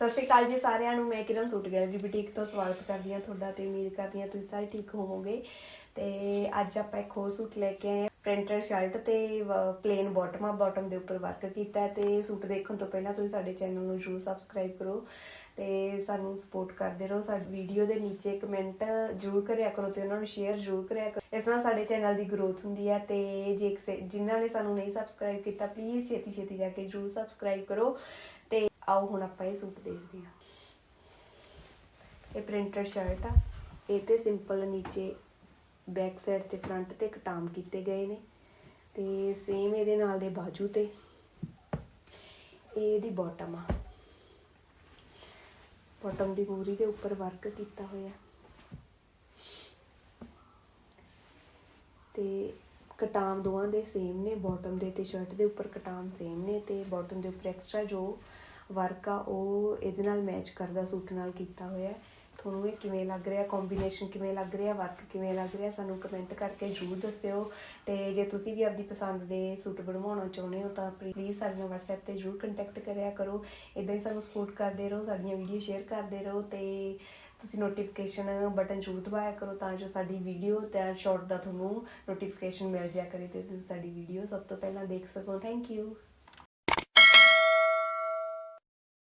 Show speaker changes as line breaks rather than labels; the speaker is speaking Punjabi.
ਸਤਿ ਸ਼੍ਰੀ ਅਕਾਲ ਜੀ ਸਾਰਿਆਂ ਨੂੰ, ਮੈਂ ਕਿਰਨ ਸੂਟ ਗੈਲਰੀ ਬੁਟੀਕ ਤੋਂ ਸਵਾਗਤ ਕਰਦੀ ਹਾਂ ਤੁਹਾਡਾ ਤੇ ਉਮੀਦ ਕਰਦੀ ਹਾਂ ਤੁਸੀਂ ਸਾਰੇ ਠੀਕ ਹੋਵੋਗੇ। ਤੇ ਅੱਜ ਆਪਾਂ ਇੱਕ ਹੋਰ ਸੂਟ ਲੈ ਕੇ ਆਏ ਹਾਂ, ਪ੍ਰਿੰਟਡ ਸ਼ਰਟ ਤੇ ਪਲੇਨ ਬਾਟਮ ਆ ਬਾਟਮ ਦੇ ਉੱਪਰ ਵਰਕ ਕੀਤਾ ਹੈ ਤੇ ਸੂਟ ਦੇਖਣ ਤੋਂ ਪਹਿਲਾਂ ਤੁਸੀਂ ਸਾਡੇ ਚੈਨਲ ਨੂੰ ਜਰੂਰ ਸਬਸਕ੍ਰਾਈਬ ਕਰੋ ਤੇ ਸਾਨੂੰ ਸਪੋਰਟ ਕਰਦੇ ਰਹੋ। ਸਾਡੀ ਵੀਡੀਓ ਦੇ ਨੀਚੇ ਕਮੈਂਟ ਜਰੂਰ ਕਰਿਆ ਕਰੋ ਤੇ ਉਹਨਾਂ ਨੂੰ ਸ਼ੇਅਰ ਜਰੂਰ ਕਰਿਆ ਕਰੋ। ਇਸ ਨਾਲ ਸਾਡੇ ਚੈਨਲ ਦੀ ਗਰੋਥ ਹੁੰਦੀ ਹੈ ਤੇ ਜੇ ਕਿਸੇ- ਜਿਨ੍ਹਾਂ ਨੇ ਸਾਨੂੰ ਨਹੀਂ ਸਬਸਕ੍ਰਾਈਬ ਕੀਤਾ ਪਲੀਜ਼ ਛੇਤੀ ਛੇਤੀ ਜਾ ਕੇ ਜਰੂਰ ਸਬਸਕ੍ਰਾਈਬ ਕਰੋ ਤੇ ਆਓ ਹੁਣ ਆਪਾਂ ਇਹ ਸੂਟ ਦੇਖਦੇ ਹਾਂ। ਇਹ ਪ੍ਰਿੰਟਡ ਸ਼ਰਟ ਆ। ਇਹ ਤੇ ਸਿੰਪਲ ਨੀਚੇ ਬੈਕ ਸਾਈਡ ਤੇ ਫਰੰਟ ਤੇ ਕਟਾਮ ਕੀਤੇ ਗਏ ਨੇ ਤੇ ਸੇਮ ਇਹਦੇ ਨਾਲ ਦੇ ਬਾਜੂ ਤੇ ਇਹ ਇਹਦੀ ਬਾਟਮ ਆ। ਬਾਟਮ ਦੀ ਪੂਰੀ ਦੇ ਉੱਪਰ ਵਰਕ ਕੀਤਾ ਹੋਇਆ। ਤੇ ਕਟਾਮ ਦੋਵਾਂ ਦੇ ਸੇਮ ਨੇ ਬਾਟਮ ਦੇ ਤੇ ਸ਼ਰਟ ਦੇ ਉੱਪਰ ਕਟਾਮ ਸੇਮ ਨੇ ਤੇ ਬਾਟਮ ਦੇ ਉੱਪਰ ਐਕਸਟਰਾ ਜੋ ਵਰਕ ਆ, ਉਹ ਇਹਦੇ ਨਾਲ ਮੈਚ ਕਰਦਾ, ਸੂਟ ਨਾਲ ਕੀਤਾ ਹੋਇਆ ਹੈ। ਤੁਹਾਨੂੰ ਇਹ ਕਿਵੇਂ ਲੱਗ ਰਿਹਾ ਕੰਬੀਨੇਸ਼ਨ ਕਿਵੇਂ ਲੱਗ ਰਿਹਾ ਵਰਕ ਕਿਵੇਂ ਲੱਗ ਰਿਹਾ, ਸਾਨੂੰ ਕਮੈਂਟ ਕਰਕੇ ਜਰੂਰ ਦੱਸਿਓ। ਤੇ ਜੇ ਤੁਸੀਂ ਵੀ ਆਪਦੀ ਪਸੰਦ ਦੇ ਸੂਟ ਬਣਵਾਉਣਾ ਚਾਹੁੰਦੇ ਹੋ, ਤਾਂ ਪਲੀਜ਼ ਸਾਡੇ ਨਾਲ WhatsApp ਤੇ ਜਰੂਰ ਕੰਟੈਕਟ ਕਰਿਆ ਕਰੋ। ਇਦਾਂ ਹੀ ਸਾਨੂੰ ਸਪੋਰਟ ਕਰਦੇ ਰਹੋ, ਸਾਡੀਆਂ ਵੀਡੀਓ ਸ਼ੇਅਰ ਕਰਦੇ ਰਹੋ ਤੇ ਤੁਸੀਂ ਨੋਟੀਫਿਕੇਸ਼ਨ ਬਟਨ ਜ਼ਰੂਰ ਦਬਾਇਆ ਕਰੋ ਤਾਂ ਜੋ ਸਾਡੀ ਵੀਡੀਓ ਤੇ ਸ਼ਾਰਟ ਦਾ ਤੁਹਾਨੂੰ ਨੋਟੀਫਿਕੇਸ਼ਨ ਮਿਲ ਜਾਇਆ ਕਰੇ ਤੇ ਤੁਸੀਂ ਸਾਡੀ ਵੀਡੀਓ ਸਭ ਤੋਂ ਪਹਿਲਾਂ ਦੇਖ ਸਕੋ। Thank you